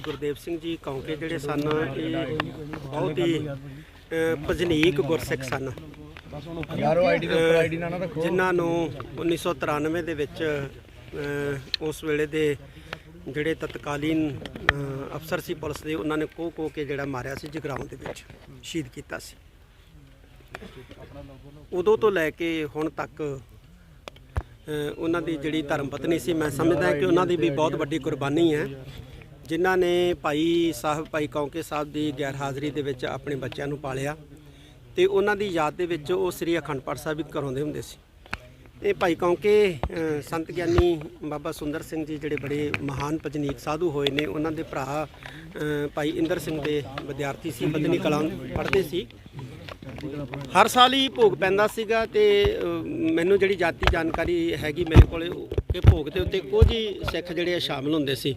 ਸੁਖਦੇਵ ਸਿੰਘ ਜੀ ਕੌਂਕੇ ਜਿਹੜੇ ਸਨ ਇਹ ਬਹੁਤ ਹੀ ਭਜਨੀਕ ਗੁਰਸਿੱਖ ਸਨ। ਯਾਰੋ ਆਈਡੀ ਦੇ ਉੱਪਰ ਆਈਡੀ ਨਾ ਨਾ ਰੱਖੋ। ਜਿਨ੍ਹਾਂ ਨੂੰ 1993 ਦੇ ਵਿੱਚ ਉਸ ਵੇਲੇ ਦੇ ਜਿਹੜੇ ਤਤਕਾਲੀਨ ਅਫਸਰ ਸੀ ਪੁਲਿਸ ਦੇ ਉਹਨਾਂ ਨੇ ਕੋਹ ਕੋਹ ਕੇ ਜਿਹੜਾ ਮਾਰਿਆ ਸੀ ਜਗਰਾਉਂ ਦੇ ਵਿੱਚ ਸ਼ਹੀਦ ਕੀਤਾ ਸੀ। ਉਦੋਂ ਤੋਂ ਲੈ ਕੇ ਹੁਣ ਤੱਕ ਉਹਨਾਂ ਦੀ ਜਿਹੜੀ ਧਰਮ ਪਤਨੀ ਸੀ ਮੈਂ ਸਮਝਦਾ ਕਿ ਉਹਨਾਂ ਦੀ ਵੀ ਬਹੁਤ ਵੱਡੀ ਕੁਰਬਾਨੀ ਹੈ। ਜਿਨ੍ਹਾਂ ਨੇ ਭਾਈ ਸਾਹਿਬ, ਭਾਈ ਕੌਂਕੇ ਸਾਹਿਬ ਦੀ ਗੈਰ ਹਾਜ਼ਰੀ ਦੇ ਵਿੱਚ ਆਪਣੇ ਬੱਚਿਆਂ ਨੂੰ ਪਾਲਿਆ ਤੇ ਉਹਨਾਂ ਦੀ ਯਾਦ ਦੇ ਵਿੱਚ ਉਹ ਸ੍ਰੀ ਅਖੰਡ ਪਾਠ ਸਾਹਿਬ ਵੀ ਕਰਾਉਂਦੇ ਹੁੰਦੇ ਸੀ। ਇਹ ਭਾਈ ਕੌਂਕੇ ਸੰਤ ਗਿਆਨੀ ਬਾਬਾ ਸੁੰਦਰ ਸਿੰਘ ਜੀ ਜਿਹੜੇ ਬੜੇ ਮਹਾਨ ਭਜਨੀਕ ਸਾਧੂ ਹੋਏ ਨੇ, ਉਹਨਾਂ ਦੇ ਭਰਾ ਭਾਈ ਇੰਦਰ ਸਿੰਘ ਦੇ ਵਿਦਿਆਰਥੀ ਸੀ ਬਦਨੀ ਕਲਾਂ ਪੜ੍ਹਦੇ ਸੀ। ਹਰ ਸਾਲ ਹੀ ਭੋਗ ਪੈਂਦਾ ਸੀਗਾ ਤੇ ਮੈਨੂੰ ਜਿਹੜੀ ਜਾਤੀ ਜਾਣਕਾਰੀ ਹੈਗੀ ਮੇਰੇ ਕੋਲੇ, ਉਹ ਕਿ ਭੋਗ ਦੇ ਉੱਤੇ ਕੁਝ ਹੀ ਸਿੱਖ ਜਿਹੜੇ ਆ ਸ਼ਾਮਲ ਹੁੰਦੇ ਸੀ।